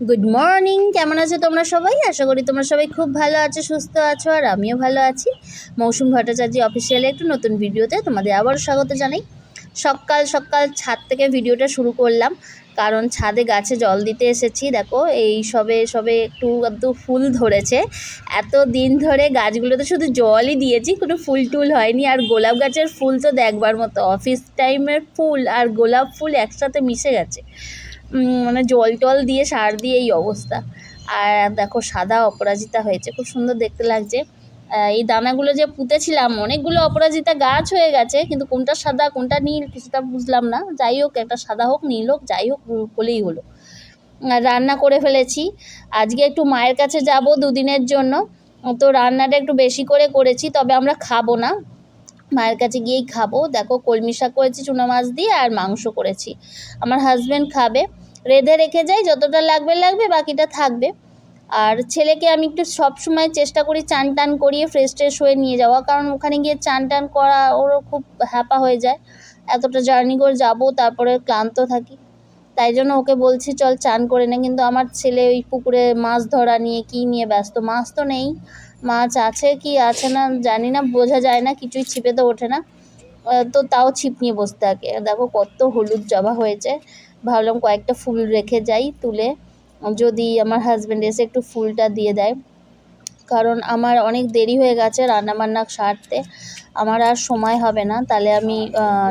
Good morning কেমন আছো তোমরা সবাই? আশা করি তোমরা সবাই খুব ভালো আছো, সুস্থ আছো, আর আমিও ভালো আছি। মৌসুম ভট্টাচার্য অফিসিয়ালে একটু নতুন ভিডিওতে তোমাদের আবারও স্বাগত জানাই। সকাল সকাল ছাদ থেকে ভিডিওটা শুরু করলাম। কারণ ছাদে গাছে জল দিতে এসেছি। দেখো, এই সবে সবে একটু একটু ফুল ধরেছে। এত দিন ধরে গাছগুলোতে শুধু জলই দিয়েছি, কোনো ফুল টুল হয়নি। আর গোলাপ গাছের ফুল তো দেখবার মতো, অফিস টাইমের ফুল আর গোলাপ ফুল একসাথে মিশে গেছে। মানে জল টল দিয়ে, সার দিয়ে এই অবস্থা। আর দেখো, সাদা অপরাজিতা হয়েছে। খুব সুন্দর দেখতে লাগছে। এই দানাগুলো যে পুঁতেছিলাম, অনেকগুলো অপরাজিতা গাছ হয়ে গেছে, কিন্তু কোনটা সাদা, কোনটা নীল কিছুটা বুঝলাম না। যাই হোক, একটা সাদা হোক, নীল হোক, যাই হোক, বলেই হলো। রান্না করে ফেলেছি। আজকে একটু মায়ের কাছে যাব দুদিনের জন্য। তো রান্নাটা একটু বেশি করে করেছি, তবে আমরা খাব না। মায়ের কাছে গিয়েই খাব। দেখো, কলমি শাক করেছি, চুনো মাছ দিয়ে, আর মাংস করেছি। আমার হাজব্যান্ড খাবে। রেঁধে রেখে যাই, যতটা লাগবে লাগবে, বাকিটা থাকবে। আর ছেলেকে আমি একটু সবসময় চেষ্টা করি চান টান করিয়ে ফ্রেশ ট্রেশ হয়ে নিয়ে যাওয়া। কারণ ওখানে গিয়ে চান টান করা ওরও খুব হ্যাপা হয়ে যায়। এতটা জার্নি করে যাব, তারপরে ক্লান্ত থাকি। তাই জন্য ওকে বলছি, চল চান করে নে। কিন্তু আমার ছেলে ওই পুকুরে মাছ ধরা নিয়ে, কী নিয়ে ব্যস্ত? মাছ তো নেই। মাছ আছে কি আছে না জানি না, বোঝা যায় না, কিছুই ছিপে তো ওঠে না। তো তাও ছিপ নিয়ে বসে থাকে। দেখো কত হলুদ জবা হয়েছে। ভাবলাম কয়েকটা ফুল রেখে যাই, তুলে যদি আমার হাজব্যান্ড এসে একটু ফুলটা দিয়ে দেয়। কারণ আমার অনেক দেরি হয়ে গেছে রান্নাবান্না সারতে। আমার আর সময় হবে না, তাহলে আমি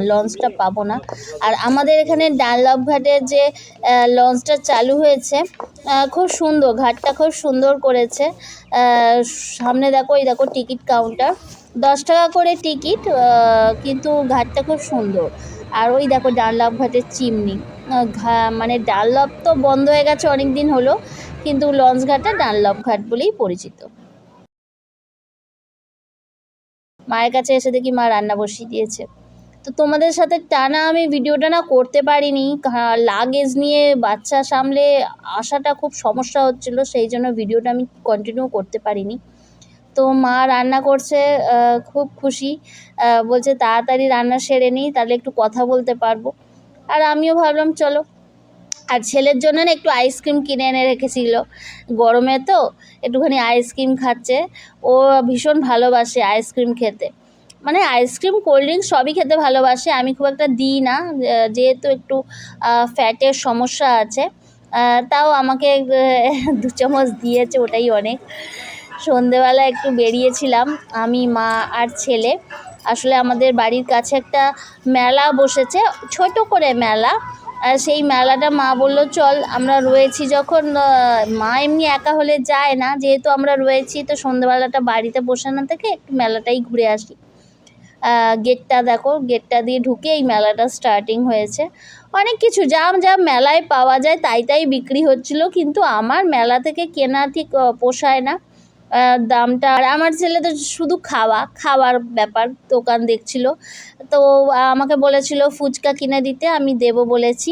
লঞ্চটা পাবো না। আর আমাদের এখানে ডানলভ ঘাটের যে লঞ্চটা চালু হয়েছে খুব সুন্দর, ঘাটটা খুব সুন্দর করেছে। সামনে দেখো, এই দেখো টিকিট কাউন্টার। দশ টাকা করে টিকিট কিন্তু ঘাটটা খুব সুন্দর। আর ওই দেখো ডানলভ ঘাটের চিমনি। ঘা মানে ডানলভ তো বন্ধ হয়ে গেছে অনেক দিন হলো, কিন্তু লঞ্চ ঘাটটা ডানলভ ঘাট বলেই পরিচিত। মায়ের কাছে এসে দেখি মা রান্না বসিয়ে দিয়েছে। তো তোমাদের সাথে টানা আমি ভিডিওটা না করতে পারিনি লাগেজ নিয়ে বাচ্চা সামলে আসাটা খুব সমস্যা হচ্ছিল, সেই জন্য ভিডিওটা আমি কন্টিনিউ করতে পারিনি। তো মা রান্না করছে খুব খুশি। বলছে, তাড়াতাড়ি রান্না সেরে নিই, তাহলে একটু কথা বলতে পারব। আর আমিও ভাবলাম, চলো। আর ছেলের জন্য না একটু আইসক্রিম কিনে এনে রেখেছিল, গরমে তো, একটুখানি আইসক্রিম খাচ্ছে। ও ভীষণ ভালোবাসে আইসক্রিম খেতে। মানে আইসক্রিম, কোল্ড ড্রিঙ্কস সবই খেতে ভালোবাসে, আমি খুব একটা দিই না। যেহেতু একটু ফ্যাটের সমস্যা আছে তাও আমাকে দু চামচ দিয়েছে, ওটাই অনেক। সন্ধেবেলা একটু বেরিয়েছিলাম, আমি, মা আর ছেলে। আসলে আমাদের বাড়ির কাছে একটা মেলা বসেছে, ছোট করে মেলা। আর সেই মেলাটা মা বলল, চল, আমরা রয়েছি যখন মা এমনি একা হলে যায় না, যেহেতু আমরা রয়েছি, তো সন্ধ্যেবেলাটা বাড়িতে বসে না থেকে একটু মেলাটাই ঘুরে আসি। গেটটা দেখো, গেটটা দিয়ে ঢুকে এই মেলাটা স্টার্টিং হয়েছে। অনেক কিছু যা যা মেলায় পাওয়া যায়, তাই তাই বিক্রি হচ্ছিল, কিন্তু আমার মেলা থেকে কেনা ঠিক পোষায় না। দামটা। আর আমার ছেলে তো শুধু খাওয়া, খাওয়ার ব্যাপার দোকান দেখছিল। তো আমাকে বলেছিল, ফুচকা কিনে দিতে, আমি দেবো বলেছি।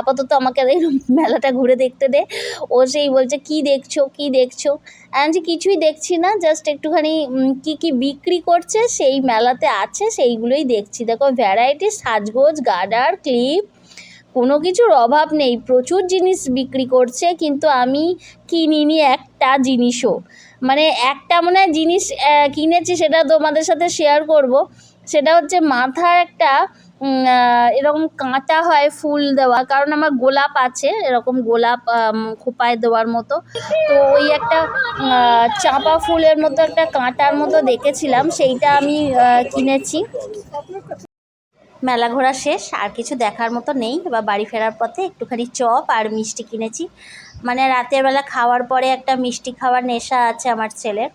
আপাতত আমাকে মেলাটা ঘুরে দেখতে দে। ও সেই বলছে, কি দেখছ কি দেখছ? আমি কিছুই দেখছি না জাস্ট একটুখানি কি কি বিক্রি করছে, সেই মেলাতে আছে, সেইগুলোই দেখছি। দেখো ভ্যারাইটি সাজগোজ, গার্ডার, ক্লিপ, কোনো কিছুর অভাব নেই। প্রচুর জিনিস বিক্রি করছে, কিন্তু আমি কিনিনি একটা জিনিসও। মানে একটা মনে হয় জিনিস কিনেছি সেটা তোমাদের সাথে শেয়ার করব। সেটা হচ্ছে মাথার একটা এরকম কাঁটা হয় ফুল দেওয়া, কারণ আমার গোলাপ আছে, এরকম গোলাপ খোপায় দেওয়ার মতো। তো ওই একটা চাঁপা ফুলের মতো একটা কাঁটার মতো দেখেছিলাম, সেইটা আমি কিনেছি। মেলা ঘোরা শেষ, আর কিছু দেখার মতো নেই, এবার বাড়ি ফেরার পথে একটুখানি চপ আর মিষ্টি কিনেছি। মানে রাতের বেলা খাওয়ার পরে একটা মিষ্টি খাওয়ার নেশা আছে আমার ছেলের,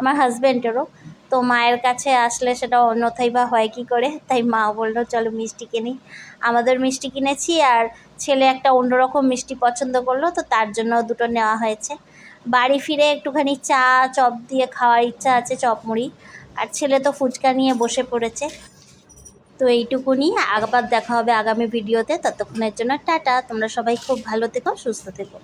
আমার হাজব্যান্ডেরও তো মায়ের কাছে আসলে সেটা অন্যথাই বা হয় কি করে? তাই মা বলল, চলো মিষ্টি কিনি। আমাদের মিষ্টি কিনেছি আর ছেলে একটা অন্যরকম মিষ্টি পছন্দ করল, তো তার জন্য দুটো নেওয়া হয়েছে। বাড়ি ফিরে একটুখানি চা, চপ দিয়ে খাওয়ার ইচ্ছা আছে, চপ মুড়ি। আর ছেলে তো ফুচকা নিয়ে বসে পড়েছে। তো এইটুকুনি, আবার দেখা হবে আগামী ভিডিওতে। ততক্ষণের জন্য টাটা। তোমরা সবাই খুব ভালো থেকো, সুস্থ থেকো।